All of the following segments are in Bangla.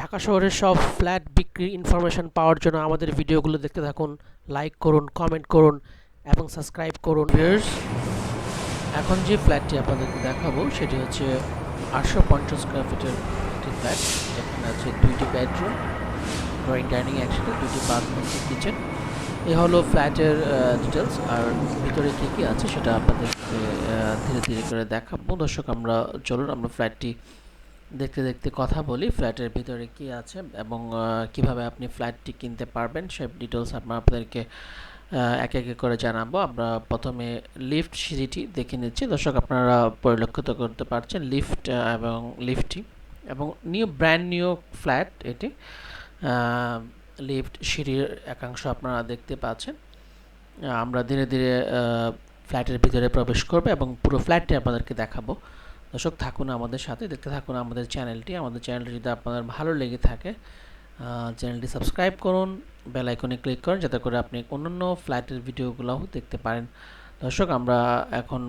ঢাকা শহরের সব ফ্ল্যাট বিক্রির ইনফরমেশন পাওয়ার জন্য আমাদের ভিডিওগুলো দেখতে থাকুন লাইক করুন কমেন্ট করুন এবং সাবস্ক্রাইব করুন। এখন যে ফ্ল্যাটটি আপনাদেরকে দেখাবো, সেটি হচ্ছে আটশো পঞ্চাশ স্কোয়ার ফিটের একটি ফ্ল্যাট যেখানে আছে দুইটি বেডরুম ড্রয়িং ডাইনিং একসাথে দুইটি বাথরুম কিচেন এ হলো ফ্ল্যাটের ডিটেলস আর ভিতরে কী কী আছে সেটা আপনাদেরকে ধীরে ধীরে করে দেখাবো। দর্শক, আমরা, চলুন, আমরা ফ্ল্যাটটি দেখতে দেখতে কথা বলি, ফ্ল্যাটের ভিতরে কি আছে এবং কীভাবে আপনি ফ্ল্যাটটি কিনতে পারবেন সব ডিটেলস আমরা আপনাদেরকে একে একে করে জানাব। আমরা প্রথমে লিফট সিঁড়িটি দেখে নিচ্ছি। দর্শক, আপনারা পরিলক্ষিত করতে পারছেন লিফট এবং লিফটটি এবং নিউ ব্র্যান্ড নিউ ফ্ল্যাট এটি লিফট সিঁড়ির একাংশ আপনারা দেখতে পাচ্ছেন। আমরা ধীরে ধীরে ফ্ল্যাটের ভিতরে প্রবেশ করব এবং পুরো ফ্ল্যাটটি আপনাদেরকে দেখাবো। দর্শক, থাকুন আমাদের সাথে, দেখতে থাকুন আমাদের চ্যানেলটি। আমাদের চ্যানেলটি যদি আপনাদের ভালো লেগে থাকে চ্যানেলটি সাবস্ক্রাইব করুন, বেল আইকনে ক্লিক করুন, যাতে করে আপনি অন্যান্য ফ্লাইটের ভিডিওগুলোও দেখতে পারেন। দর্শক, আমরা এখন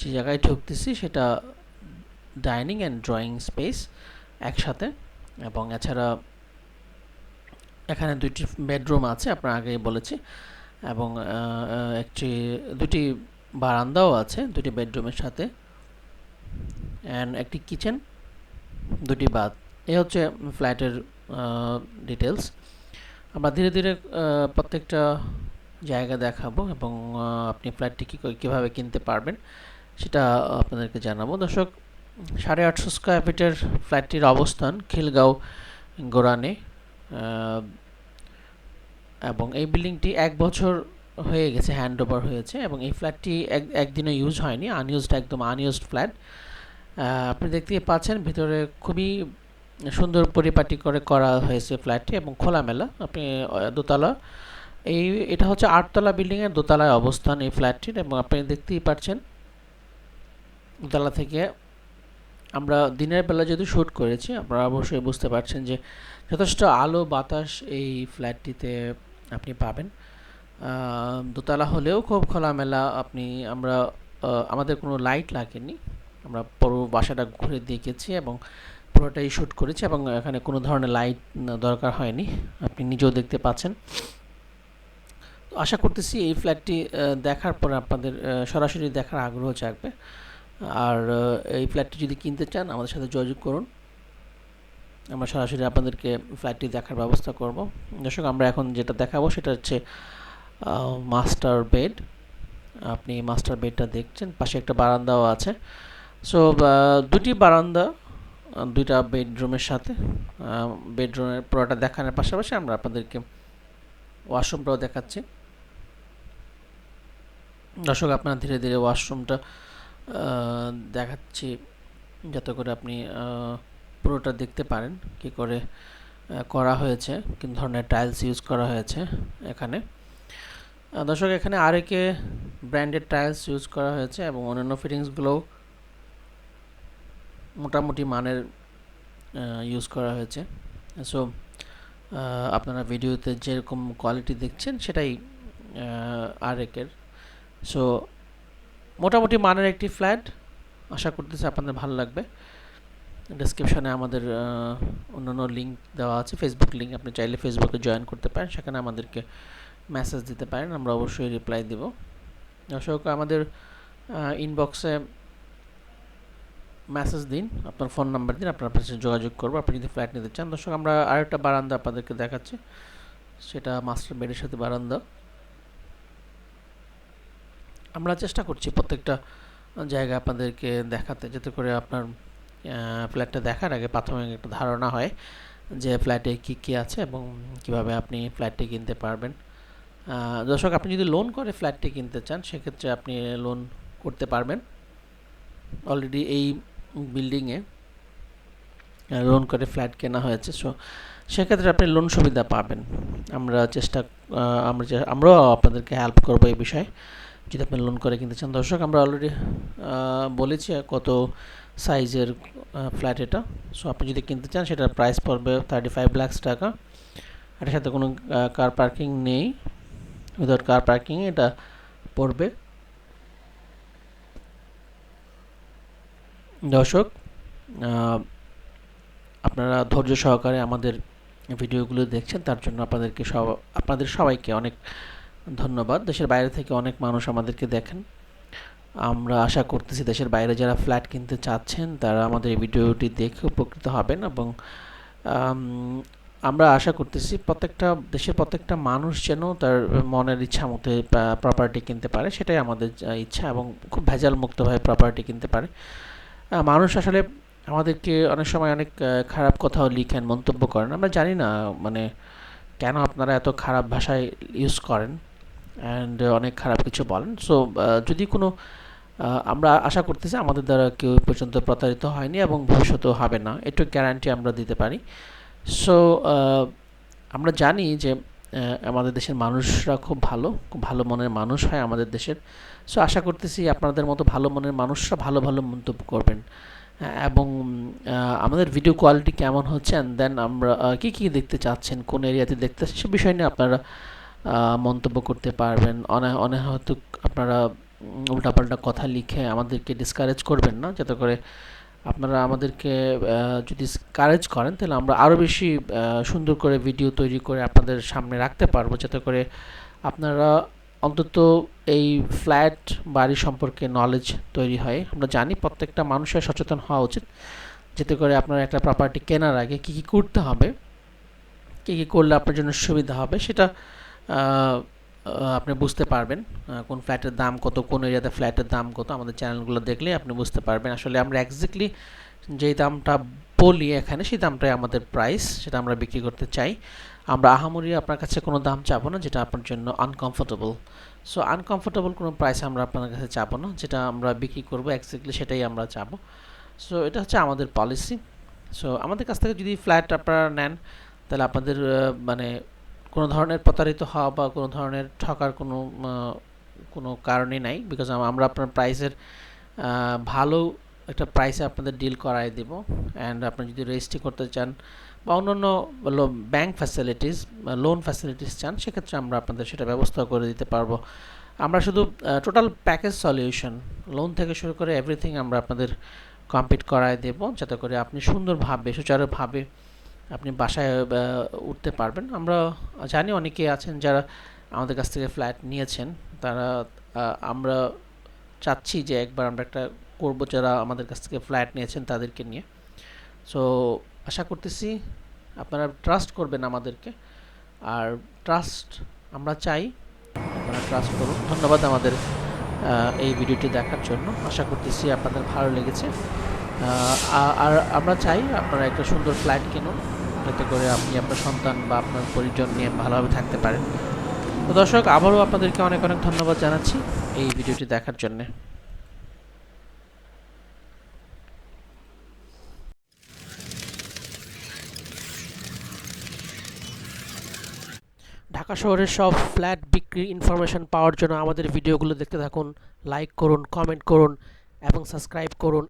যে জায়গায় ঢুকতেছি, সেটা ডাইনিং অ্যান্ড ড্রয়িং স্পেস একসাথে। এবং এছাড়া এখানে দুইটি বেডরুম আছে, আপনার আগেই বলেছি। এবং একটি, দুটি বারান্দাও আছে, দুটি বেডরুমের সাথে। অ্যান্ড একটি কিচেন দুটি বাথ এই হচ্ছে ফ্ল্যাটের ডিটেলস আমরা ধীরে ধীরে প্রত্যেকটা জায়গা দেখাবো এবং আপনি ফ্ল্যাটটি কী কীভাবে কিনতে পারবেন সেটা আপনাদেরকে জানাব। দর্শক, সাড়ে আটশো স্কোয়ার ফিটের ফ্ল্যাটটির অবস্থান খিলগাঁও গোরানে এবং এই বিল্ডিংটি এক বছর হয়ে গেছে হ্যান্ড ওভার হয়েছে এবং এই ফ্ল্যাটটি এক, একদিনও ইউজ হয়নি আনইউজড একদম আনইউজড ফ্ল্যাট আপনি দেখতেই পাচ্ছেন ভিতরে খুবই সুন্দর পরিপাটি করে করা হয়েছে ফ্ল্যাটটি এবং খোলামেলা। আপনি দোতলা, এই, এটা হচ্ছে আটতলা বিল্ডিংয়ের দোতলায় অবস্থান এই ফ্ল্যাটটির এবং আপনি দেখতেই পাচ্ছেন দোতলা থেকে আমরা দিনের বেলা যদি শ্যুট করেছি, আপনারা অবশ্যই বুঝতে পারছেন যে যথেষ্ট আলো বাতাস এই ফ্ল্যাটটিতে আপনি পাবেন। দোতলা হলেও খুব খোলামেলা আপনি, আমরা আমাদের কোনো লাইট লাগেনি। আমরা পুরো বাসাটা ঘুরে দেখেছি এবং পুরোটাই শ্যুট করেছি এবং এখানে কোনো ধরনের লাইট দরকার হয়নি। আপনি নিজেও দেখতে পাচ্ছেন। তো আশা করতেছি এই ফ্ল্যাটটি দেখার পর আপনাদের সরাসরি দেখার আগ্রহ জাগবে। আর এই ফ্ল্যাটটি যদি কিনতে চান, আমাদের সাথে যোগাযোগ করুন। আমরা সরাসরি আপনাদেরকে ফ্ল্যাটটি দেখার ব্যবস্থা করব। দর্শক, আমরা এখন যেটা দেখাবো সেটা হচ্ছে মাস্টার বেড। আপনি মাস্টার বেডটা দেখছেন, পাশে একটা বারান্দাও আছে। সো দুটি বারান্দা, দুইটা বেডরুমের সাথে। বেডরুমের পুরোটা দেখানোর পাশাপাশি আমরা আপনাদেরকে ওয়াশরুমটাও দেখাচ্ছি। দর্শক, আপনারা ধীরে ধীরে ওয়াশরুমটা দেখাচ্ছি যাতে করে আপনি পুরোটা দেখতে পারেন, কি করে করা হয়েছে, কি ধরনের টাইলস ইউজ করা হয়েছে এখানে। দর্শক, এখানে আরেকে ব্র্যান্ডেড টাইলস ইউজ করা হয়েছে এবং অন্যান্য ফিটিংসগুলোও মোটামুটি মানের ইউজ করা হয়েছে। সো আপনারা ভিডিওতে যেরকম কোয়ালিটি দেখছেন, সেটাই আরেকের। সো মোটামুটি মানের একটি ফ্ল্যাট আশা করতেছি আপনাদের ভালো লাগবে। ডেসক্রিপশনে আমাদের অন্যান্য লিঙ্ক দেওয়া আছে। ফেসবুক লিঙ্ক আপনি চাইলে ফেসবুকে জয়েন করতে পারেন। সেখানে আমাদেরকে মেসেজ দিতে পারেন, আমরা অবশ্যই রিপ্লাই দেব। দর্শক, আমাদের ইনবক্সে মেসেজ দিন, আপনার ফোন নাম্বার দিন, আপনার সাথে যোগাযোগ করব। আপনি যদি ফ্ল্যাট নিতে চান, দর্শক, আমরা আরেকটা বারান্দা আপনাদেরকে দেখাচ্ছি। সেটা মাস্টার বেডের সাথে বারান্দা। আমরা চেষ্টা করছি প্রত্যেকটা জায়গা আপনাদেরকে দেখাতে, যাতে করে আপনার ফ্ল্যাটটা দেখার আগে প্রাথমিক একটা ধারণা হয় যে ফ্ল্যাটে কী কী আছে এবং কীভাবে আপনি ফ্ল্যাটটি কিনতে পারবেন। দর্শক, আপনি যদি লোন করে ফ্ল্যাটটি কিনতে চান, সেক্ষেত্রে আপনি লোন করতে পারবেন। অলরেডি এই বিল্ডিংয়ে লোন করে ফ্ল্যাট কেনা হয়েছে। সো সেক্ষেত্রে আপনি লোন সুবিধা পাবেন। আমরা চেষ্টা আমরা আমরাও আপনাদেরকে হেল্প করব এই বিষয়ে, যদি আপনি লোন করে কিনতে চান। দর্শক, আমরা অলরেডি বলেছি কত সাইজের ফ্ল্যাট এটা। সো আপনি যদি কিনতে চান, সেটার প্রাইস পড়বে থার্টি ফাইভ লাক্স টাকা। এটার সাথে কোনো কার পার্কিং নেই। উইদাউট কার পার্কিং এটা পড়বে। দর্শক আপনারা ধৈর্য সহকারে আমাদের ভিডিওগুলো দেখছেন, তার জন্য আপনাদেরকে সব, আপনাদের সবাইকে অনেক ধন্যবাদ। দেশের বাইরে থেকে অনেক মানুষ আমাদেরকে দেখেন। আমরা আশা করতেছি দেশের বাইরে যারা ফ্ল্যাট কিনতে চাচ্ছেন, তারা আমাদের এই ভিডিওটি দেখে উপকৃত হবেন এবং আমরা আশা করতেছি প্রত্যেকটা দেশের প্রত্যেকটা মানুষ যেন তার মনের ইচ্ছা মতো প্রপার্টি কিনতে পারে, সেটাই আমাদের ইচ্ছা এবং খুব ভেজাল মুক্তভাবে প্রপার্টি কিনতে পারে। মানুষ আসলে আমাদেরকে অনেক সময় অনেক খারাপ কথাও লিখেন, মন্তব্য করেন। আমরা জানি না মানে কেন আপনারা এত খারাপ ভাষায় ইউজ করেন অ্যান্ড অনেক খারাপ কিছু বলেন। সো যদি কোনো আমরা আশা করতেছি আমাদের দ্বারা কেউ পর্যন্ত প্রতারিত হয়নি এবং ভবিষ্যতেও হবে না। একটু গ্যারান্টি আমরা দিতে পারি। সো আমরা জানি যে আমাদের দেশের মানুষরা খুব ভালো খুব ভালো মনের মানুষ হয় আমাদের দেশের। সো আশা করতেছি আপনাদের মতো ভালো মনের মানুষরা ভালো ভালো মন্তব্য করবেন। এবং আমাদের ভিডিও কোয়ালিটি কেমন হচ্ছে অ্যান্ড দেন আমরা কী কী দেখতে চাচ্ছেন, কোন এরিয়াতে দেখতে সে বিষয় নিয়ে আপনারা মন্তব্য করতে পারবেন। অনেক হয়তো আপনারা উল্টাপাল্টা কথা লিখে আমাদেরকে ডিসকারেজ করবেন না, যাতে করে আপনারা আমাদেরকে যদি কারেজ করেন, তাহলে আমরা আরও বেশি সুন্দর করে ভিডিও তৈরি করে আপনাদের সামনে রাখতে পারব, যাতে করে আপনারা অন্তত এই ফ্ল্যাট বাড়ি সম্পর্কে নলেজ তৈরি হয়। আমরা জানি প্রত্যেকটা মানুষের সচেতন হওয়া উচিত, যাতে করে আপনার একটা প্রপার্টি কেনার আগে কী কী করতে হবে, কী কী করলে আপনার জন্য সুবিধা হবে, সেটা আপনি বুঝতে পারবেন কোন ফ্ল্যাটের দাম কত, কোন এরিয়াতে ফ্ল্যাটের দাম কত, আমাদের চ্যানেলগুলো দেখলে আপনি বুঝতে পারবেন। আসলে আমরা এক্স্যাক্টলি যেই দামটা বলি এখানে, সেই দামটাই আমাদের প্রাইস সেটা আমরা বিক্রি করতে চাই। আমরা আহামরি আপনার কাছে কোনো দাম চাবো না, যেটা আপনার জন্য আনকমফোর্টেবল সো আনকমফোর্টেবল কোনো প্রাইস আমরা আপনার কাছে চাবো না, যেটা আমরা বিক্রি করব এক্স্যাক্টলি সেটাই আমরা চাবো। সো এটা হচ্ছে আমাদের পলিসি সো আমাদের কাছ থেকে যদি ফ্ল্যাট আপনারা নেন, তাহলে আপনাদের মানে কোনো ধরনের প্রতারিত হওয়া বা কোনো ধরনের ঠকার কোনো কোনো কারণই নাই বিকজ আমরা আপনার প্রাইসের ভালো একটা প্রাইসে আপনাদের ডিল করাই দেব অ্যান্ড আপনি যদি রেজিস্ট্রি করতে চান বা অন্যান্য ব্যাংক ফ্যাসিলিটিস লোন ফ্যাসিলিটিস চান সেক্ষেত্রে আমরা আপনাদের সেটা ব্যবস্থা করে দিতে পারব। আমরা শুধু টোটাল প্যাকেজ সলিউশন লোন থেকে শুরু করে এভরিথিং আমরা আপনাদের কমপ্লিট করায় দেব যাতে করে আপনি সুন্দরভাবে, সুচারুভাবে আপনি বাসায় উঠতে পারবেন। আমরা জানি অনেকে আছেন যারা আমাদের কাছ থেকে ফ্ল্যাট নিয়েছেন। তারা আমরা চাচ্ছি যে একবার আমরা একটা করব যারা আমাদের কাছ থেকে ফ্ল্যাট নিয়েছেন তাদেরকে নিয়ে। সো আশা করতেছি আপনারা ট্রাস্ট করবেন আমাদেরকে। আর ট্রাস্ট আমরা চাই, আপনারা ট্রাস্ট করুন। ধন্যবাদ আমাদের এই ভিডিওটি দেখার জন্য। আশা করতেছি আপনাদের ভালো লেগেছে। আর আমরা চাই আপনারা একটা সুন্দর ফ্ল্যাট কিনুন। যাতে করে আপনি আপনার সন্তান বা আপনার পরিজন নিয়ে ভালোভাবে থাকতে পারেন। তো দর্শক, আবারও আপনাদেরকে অনেক অনেক ধন্যবাদ জানাচ্ছি এই ভিডিওটি দেখার জন্যে। ঢাকা শহরের সব ফ্ল্যাট বিক্রির ইনফরমেশন পাওয়ার জন্য আমাদের ভিডিওগুলো দেখতে থাকুন, লাইক করুন, কমেন্ট করুন এবং সাবস্ক্রাইব করুন।